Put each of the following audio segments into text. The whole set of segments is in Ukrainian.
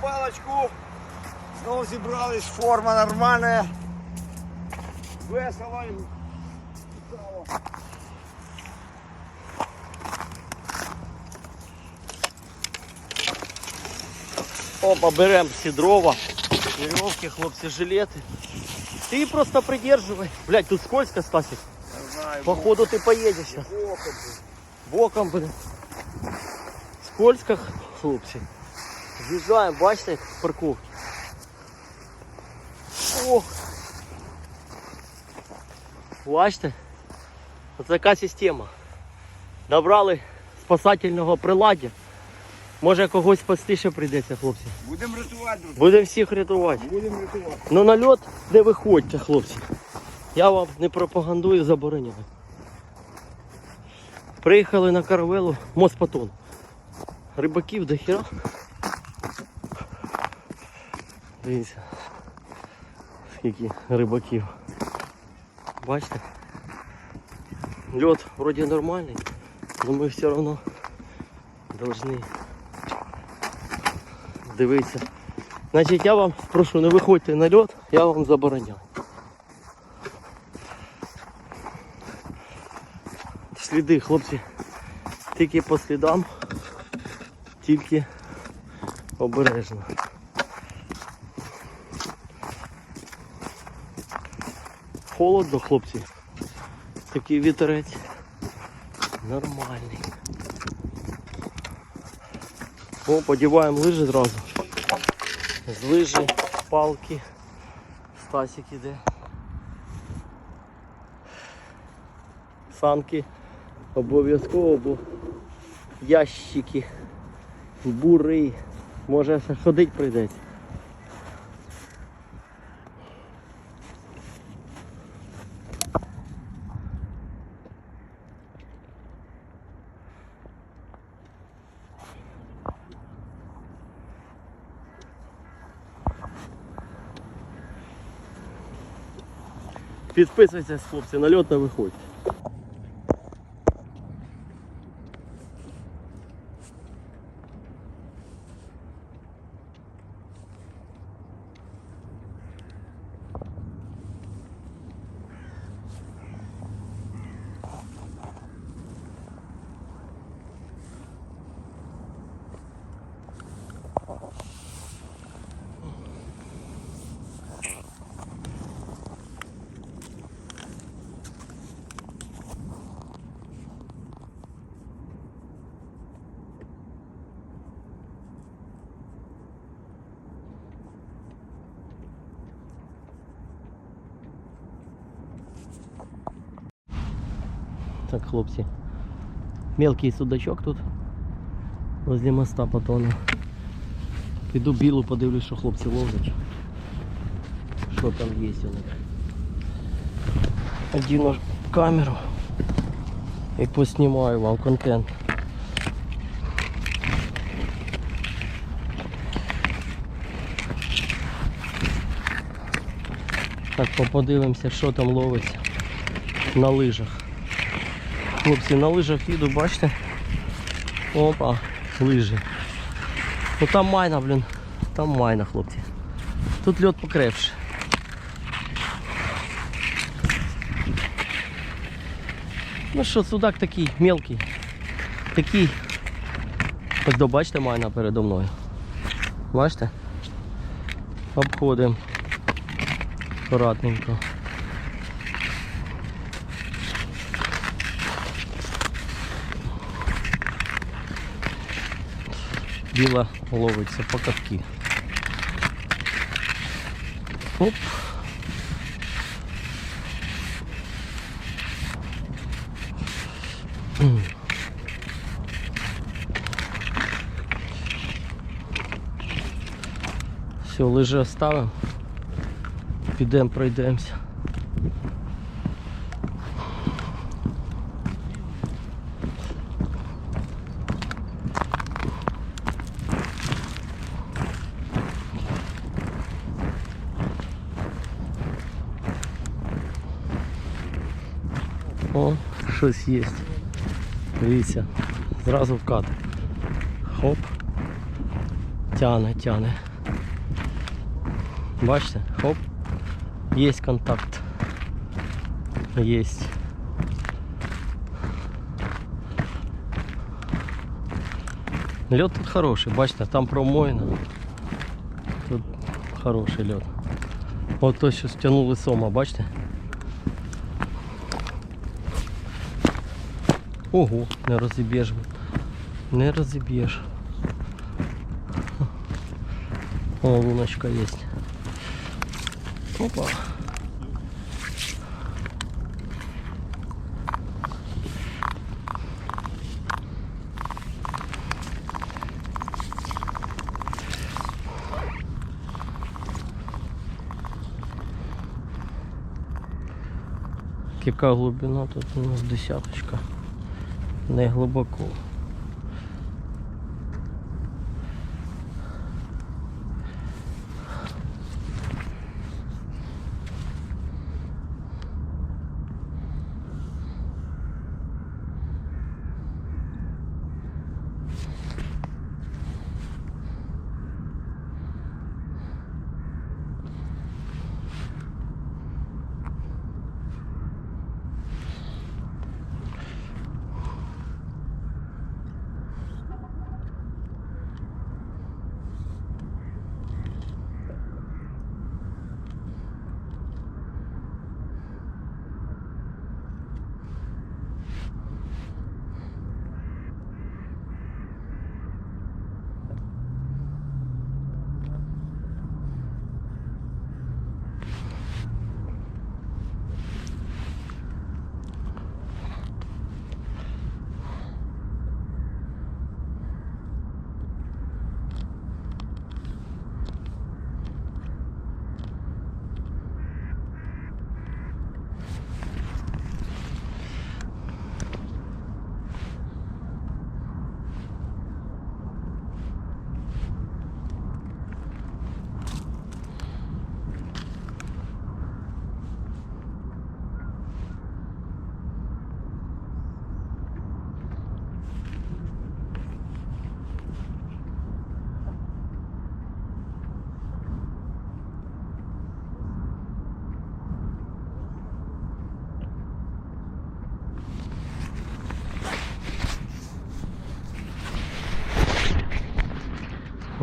палочку. Знову зібрались, форма нормальна. Весело. і цікаво. Опа, беремо всі дрова, веревки, хлопці, жилети. Ти її просто придерживай. Блять, тут скользко, Стасик. Не знаю, Походу ти поїдеш зараз. боком. Боком буде. Скользко, хлопці. З'їжджаємо, бачите, як парковки. О! Бачите? Ось така система. Набрали спасательного приладдя. Може когось спасти ще прийдеться, хлопці. Будемо рятувати. Будемо всіх рятувати. Будемо рятувати. Ну на льот не виходьте, хлопці. Я вам не пропагандую, забороняю. Приїхали на каравелу Моспатон. Рибаків до хіра. Дивіться. Скільки рибаків. Бачите? Льот вроді нормальний, але ми все одно повинні дивитися. Значить, я вам прошу, не виходьте на льот, я вам забороняю. Сліди, хлопці, тільки по слідам, тільки обережно. Холодно, хлопці. Такий вітерець. Нормальний. О, подіваємо лижі зразу. З лижі, палки. Стасик іде. Санки обов'язково, бо ящики, бури. Може ходити прийдеться. Підписуйтесь, хлопці, на льот не виходь. Так, хлопці. Мелкий судачок тут. Возле моста потону. Піду білу подивлюсь, що хлопці ловлять. Що там є у них. Одіну камеру і поснімаю вам контент. Так, подивимося, що там ловиться на лижах. Хлопці, на лижах їду, бачите? Опа, лижі. Ну там майна, блін. Там майна, хлопці. Тут льот покрепше. Ну що, судак такий мелкий. Такий. Ось до бачите майна передо мною. Бачите? Обходимо. Акуратненько. Біла ловиться по катки. Оп. Все, лижи оставимо. Підемо пройдемося. щось є. Дивіться, зразу вкат. Хоп. Тяне, тяне. Бачите? Хоп. Є контакт. Є. Лед тут хороший, бачите, там промоїно. Тут хороший лед. От то що стягнули сома, бачите? Ого, не розіб'єш. Не розіб'єш. О, луночка є. Опа. Яка глибина тут у нас десяточка. Не глибоко.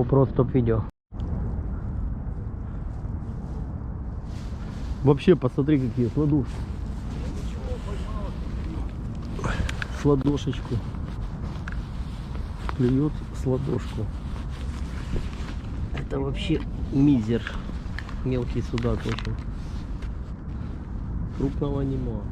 Ну, просто видео. Вообще, посмотри, какие с ладошки. С ладошечку. Клюет с. Это вообще мизер. Мелкий судак очень. Крупного нема.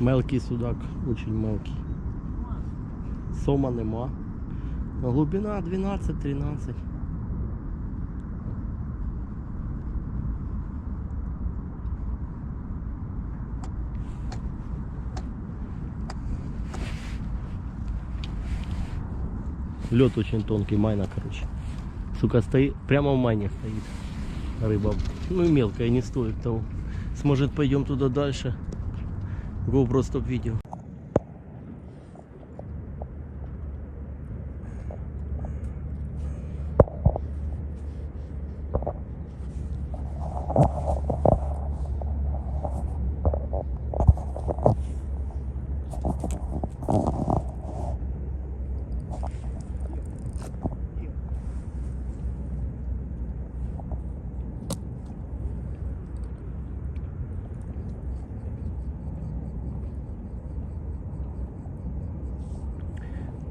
Мелкий судак, очень мелкий. Сома нема. Глубина 12-13. Лед очень тонкий, майна, короче. Сука, стоит, прямо в майне стоит рыба. Ну и мелкая, не стоит того. Сможет пойдем туда дальше. GoPro стоп видео.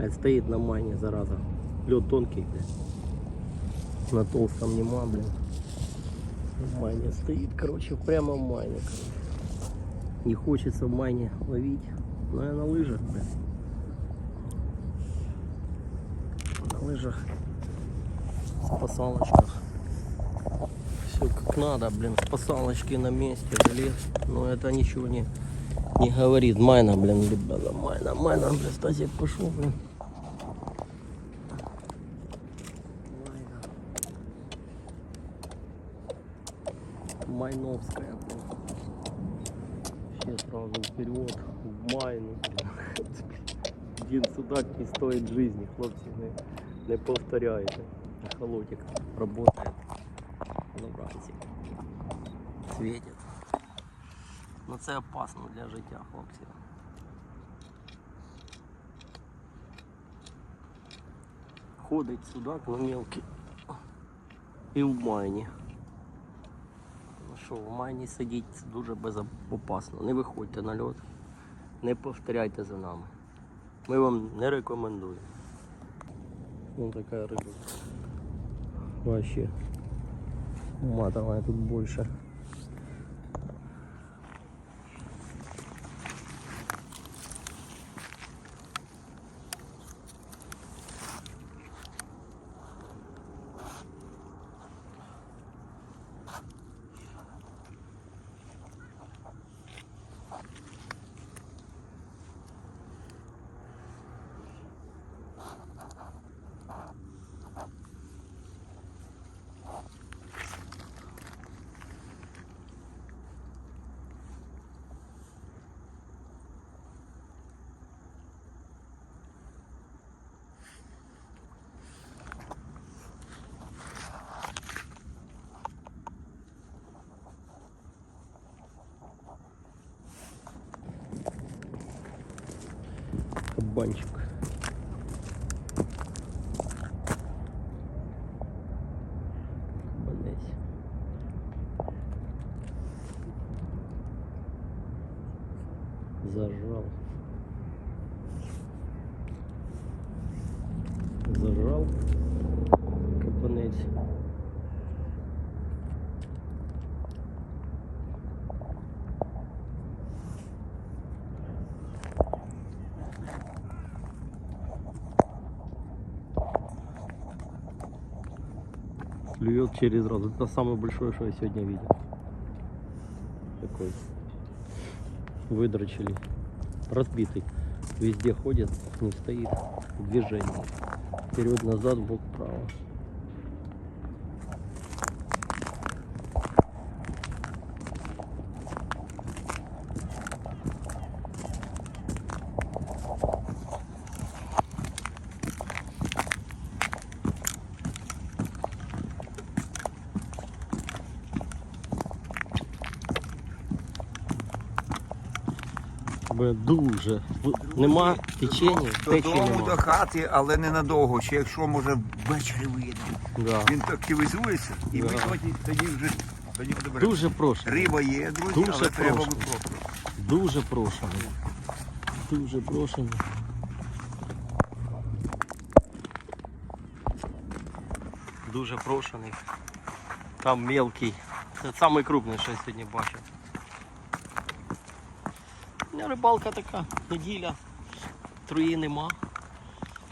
Блядь, Стоит на майне, зараза. Лед тонкий, блядь. На толстом нема. В майне стоит, короче, прямо в майне, короче. Не хочется в майне ловить. Но я на лыжах, блин. На лыжах. Спасалочках. Все как надо, блин. Спасалочки на месте, жилет. Но это ничего не, не говорит. Майна, блин, ребята, майна, майна, блин, Стасик пошел, блин. Майновская, блин. Все сразу вперед, в майну. Один судак не стоит жизни, хлопці, не, не повторяйте. Холодик работает на вранці. Світить. Ну це опасно для життя, хлопці. Ходить судак, ну мелкий. І в майні. Що, в майні сидіть дуже безопасно. Не виходьте на льот, не повторяйте за нами. Ми вам не рекомендуємо. Вон така риба. Вообще. Матовая тут больше. барабанчик. Кабанець. Зажав. Клюет через раз. Это самое большое, что я сегодня видел. Такой. Выдрочили. Разбитый. Везде ходит, не стоит. В движении. Вперед, назад, бок, вправо. Бе, Дуже. Нема течення, течії Додому до хати, але ненадовго. Чи якщо може ввечері вийде. Да. Він активізується і ми тоді, тоді вже тоді доберемо. Дуже прошу. Риба є, друзі, Дуже але треба випробувати. Дуже прошу. Дуже прошу. Дуже прошений. Там мелкий. Це самий крупний, що я сьогодні бачив. У мене рибалка така, неділя. Труї нема.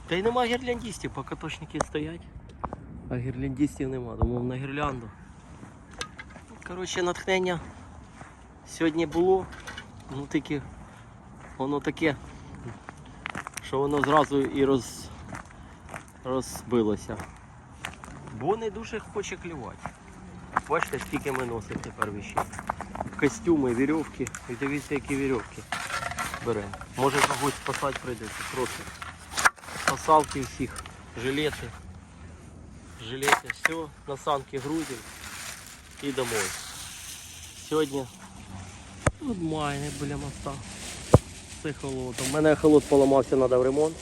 Та й нема гірляндістів, поки точники стоять. А гірляндістів нема, думав на гірлянду. Коротше, натхнення сьогодні було, ну тільки воно таке, що воно зразу і роз, розбилося. Бо не дуже хоче клювати. Бачите, скільки ми носимо тепер віщей. Костюми, вірьовки. І дивіться, які вірьовки беремо. Може когось спасати прийдеться просто. Спасалки всіх, жилети. Жилети, все, на санки грузимо і домой. Сьогодні От майни біля моста. Це холод. У мене холод поламався, треба в ремонт.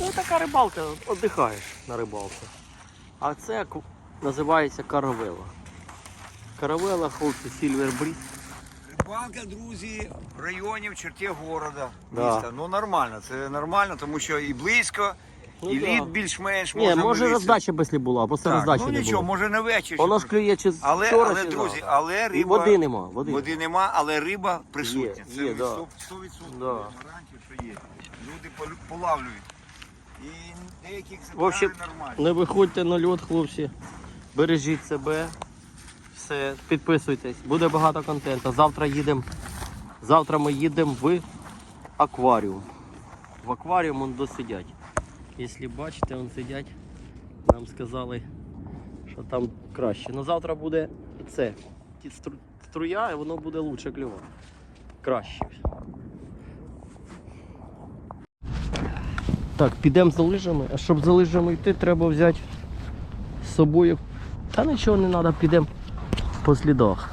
Ну така рибалка, віддихаєш на рибалці. А це називається каравела. Каравела, хлопці, Silver Breeze. Рибалка, друзі, в районі в черті города, Да. міста. Ну нормально, це нормально, тому що і близько, Ну і да. лід більш-менш Ні, може може вилізти. роздача якщо була, це Так, роздачі ну не нічого, було. може на вечір. Воно ж клює чи Але, вчора, але чи друзі, завтра. але І риба... води нема, води. Води нема, але риба присутня. Є, є, Це да. 100%, 100% Да. гарантію, що є. Люди полю- полавлюють. І деякі В общем, екземпляри не виходьте на льот, хлопці. Бережіть себе. Все, підписуйтесь. Буде багато контенту. Завтра їдемо. Завтра ми їдемо в акваріум. В акваріум он досидять. Якщо бачите, он сидять. Нам сказали, що там краще. Ну завтра буде це. Струя і воно буде лучше клювати. Краще. Так, підемо за лижами, а щоб за лижами йти, треба взяти з собою. Та нічого не треба, підемо по слідах.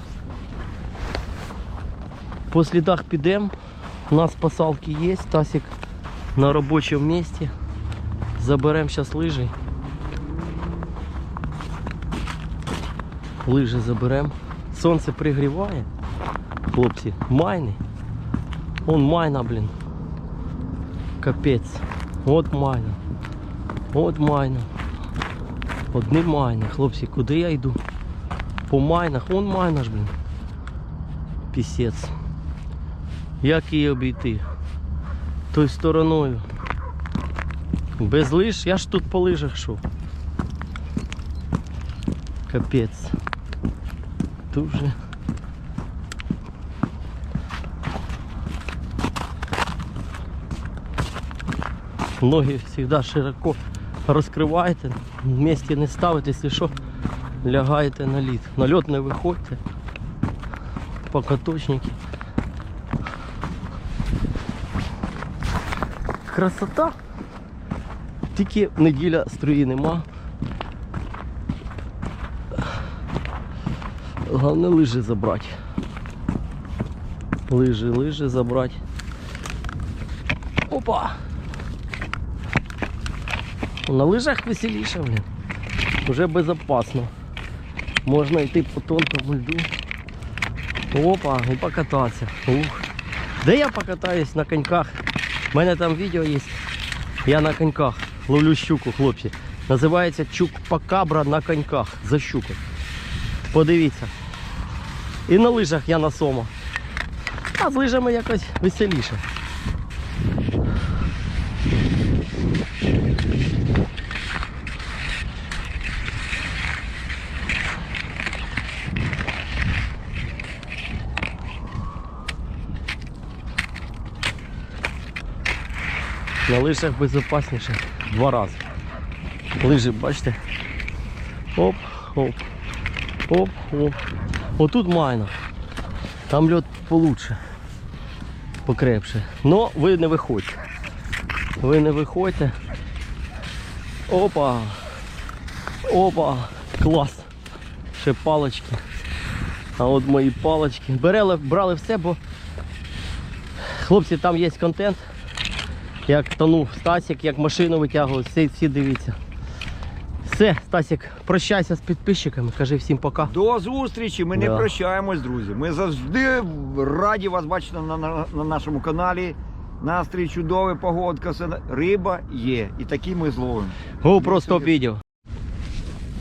По слідах підемо. У нас пасалки є, Тасик на робочому місці. Заберемо зараз лижі. Лижі заберемо. Сонце пригріває. Хлопці, майни. Он майна, блін. Капець. От майна. От майна. Одні майни. Хлопці, куди я йду? По майнах. Вон майна ж, блін. Пісець. Як її обійти? Тою стороною. Без лиж? Я ж тут по лижах шов. Капець. Дуже. Ноги всегда широко розкриваєте, вместе не ставите, якщо що, лягаєте на лід. На льот не виходьте. Покаточники. Красота. Тільки неділя струї нема. Головне лижі забрати. Лижі, лижі забрати. Опа! На лижах веселіше, блін. Уже безопасно. Можна йти по тонкому льду. Опа, і покататися. Ух. Де я покатаюсь на коньках? У мене там відео є. Я на коньках ловлю щуку, хлопці. Називається чукпакабра на коньках за щуку. Подивіться. І на лижах я на сома. А з лижами якось веселіше. Лижах безпечніше два рази. Лижі, бачите? Оп, оп, оп, оп. Отут майна. Там льот получше. Покрепше. Но ви не виходьте. Ви не виходьте. Опа. Опа. Клас. Ще палочки. А от мої палочки. Берели, брали все, бо хлопці, там є контент. Як тонув Стасік, як машину витягував, всі, всі дивіться. Все, Стасік, прощайся з підписчиками, кажи всім пока. До зустрічі, ми Да. не прощаємось, друзі. Ми завжди раді вас бачити на, на, на нашому каналі. Настрій чудовий, погодка, все. на- риба є. І такі ми зловимо. Го просто відео.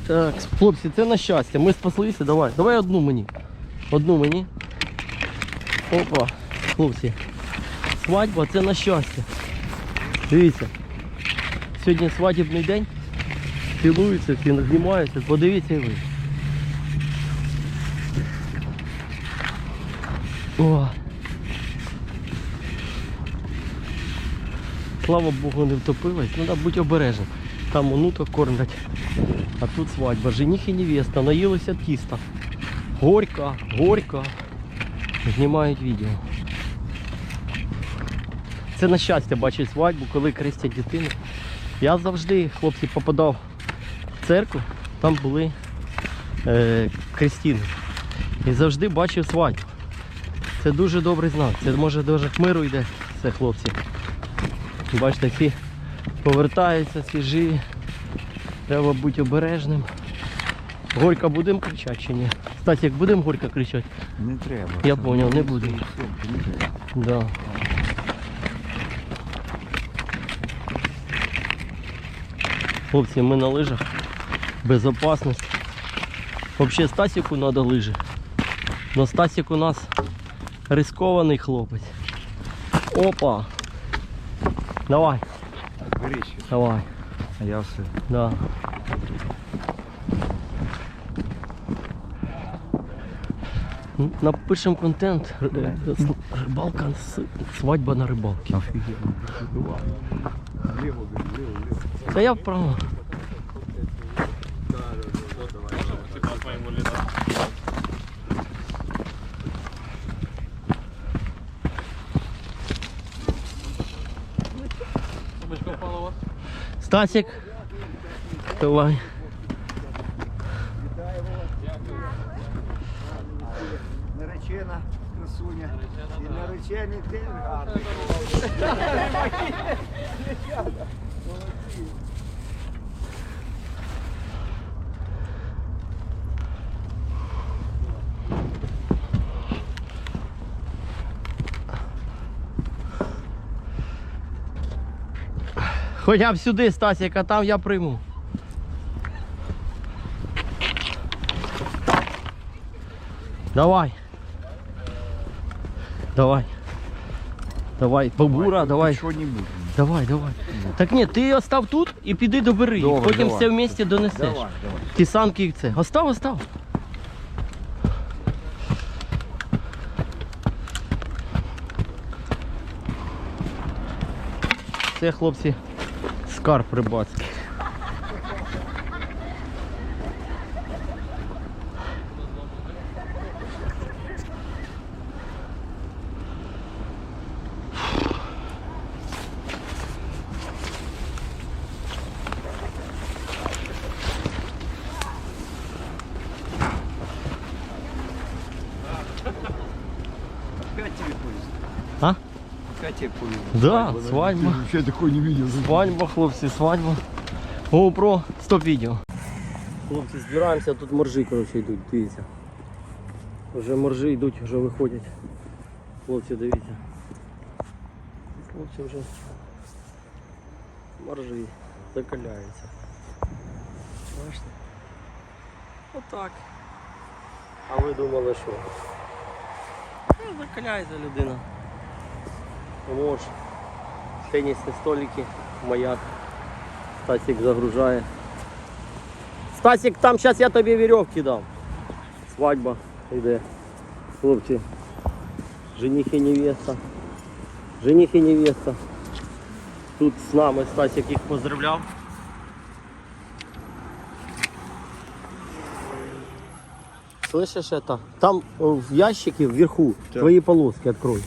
Так, хлопці, це на щастя. Ми спаслися, давай. Давай одну мені. Одну мені. Опа, хлопці. Свадьба це на щастя. Дивіться. Сьогодні свадібний день. Цілуються, всі знімаються. Подивіться і ви. О. Слава Богу, не втопилась. Треба бути обережним. Там онука кормлять. А тут свадьба. Жених і невеста. Наїлися тіста. Горька, горька. Знімають відео. Це на щастя бачить свадьбу, коли крестять дитину. Я завжди, хлопці, попадав в церкву, там були е, крестини. І завжди бачив свадьбу. Це дуже добрий знак. Це може дуже миру йде, це хлопці. Бачите, всі повертаються, всі живі. Треба бути обережним. Горько будемо кричати чи ні? Стасік, будемо горько кричати? Не треба. Я понял, не буду. Не треба. Да. Хлопці, ми на лижах. Безопасність. Взагалі Стасіку треба лижи. Но Стасік у нас рискований хлопець. Опа. Давай, Так, бери ще. давай. А я все. Да. М, Напишем контент. Рибалка, свадьба на рибалці. Офігенно. Ліво, ліво, ліво. Та я вправо. Стасик. Давай. Хоча б сюди, Стасик, а там я прийму. Давай. Давай. Давай, бабура, давай. Що-небудь. Давай, давай. Так ні, ти остав тут і піди добери. їх. Добре, Потім давай. все вместе донесеш. Давай, давай. Ті санки і це. Остав, остав. Це хлопці скарб рибацький. Опять. Да, свадьба. Вообще такой не видел. Свадьба, хлопці, свадьба. GoPro, стоп відео. Хлопці, збираємося, тут моржі, коротше, йдуть, дивіться. Вже моржі йдуть, вже виходять. Хлопці, дивіться. Хлопці вже моржі закаляються. Бачите? Отак. А ви думали, що? Ну, закаляється людина. Морж тенісні столики, маяк. Стасик загружає. Стасик, там зараз я тобі вірьовки дам. Свадьба йде. Хлопці. Жених і невеста. Жених і невеста. Тут з нами Стасик їх поздравляв. Слышишь это? Там э, в ящике вверху твои полоски открой.